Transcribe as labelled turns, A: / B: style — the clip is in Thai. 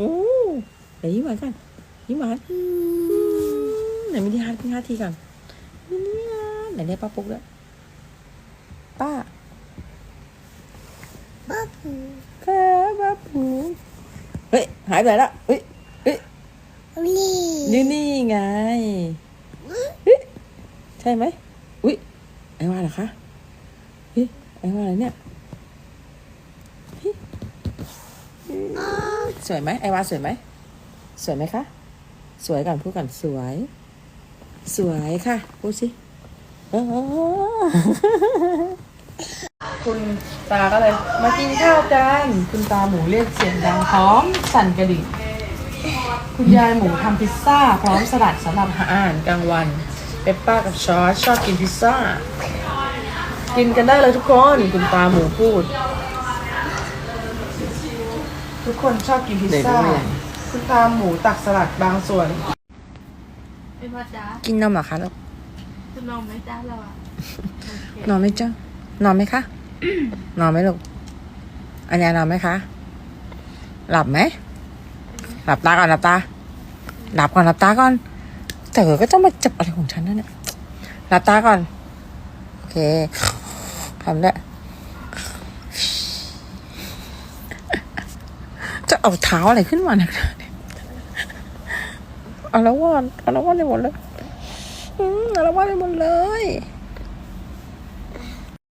A: โอ้ไหนยิ้มหวานกันยิ้มหวานอืมไหนไม่ได้ฮัทฮัททีก่อนเนี่ยไหนเรียกป้าปุ๊กด้วยป้า
B: บ๊อบบู
A: ครับป้าปุ๊กเฮ้ยหายไปไหนละเฮ้ยเฮ้ย
B: นี่
A: อยู่นี่ไงเฮ้ยใช่ไหมอุ้ยไอ้ว่าเหรอคะเฮ้ยไอ้ว่าอะไรเนี่ยเฮ้ย สวยไหมไอ้วาสวยไหม สวยไหมคะ สวยก่อนพูดก่อนสวย สวยค่ะ พูดสิคุณตาก็เลย มากินข้าวกัน คุณตาหมูเรียกเสียงดังพร้อมสั่นกระดิ่งคุณยายหมูทำพิซซ่า พร้อมสลัดสำหรับอาหารกลางวันเปปป้ากับชอสชอบกินพิซซ่า กินกันได้เลยทุกคน คุณตาหมูพูด ทุกคนชอบกินพิซซ่า คุณตาหมูตักสลัดบางส่วน
C: เป็นพ่อจ้า
A: กินนมเหรอคะลูก
C: จะนอนไหมจ้าเราอะ
A: นอนไหมจ้านอนไหมคะ นอนไหมลูก อันนี้นอนไหมคะ หลับไหม หลับตาก่อนหลับตา หลับก่อนหลับตาก่อน แต่เธอก็จะมาจับอะไรของฉันนั่นเนี่ยหลับตาก่อน โอเคทำได้จะ เอาเท้าอะไรขึ้นมาเนี่ยอาละวาดอาละวาดไปหมดเลยอืมเอาละวาดไปหมดเลย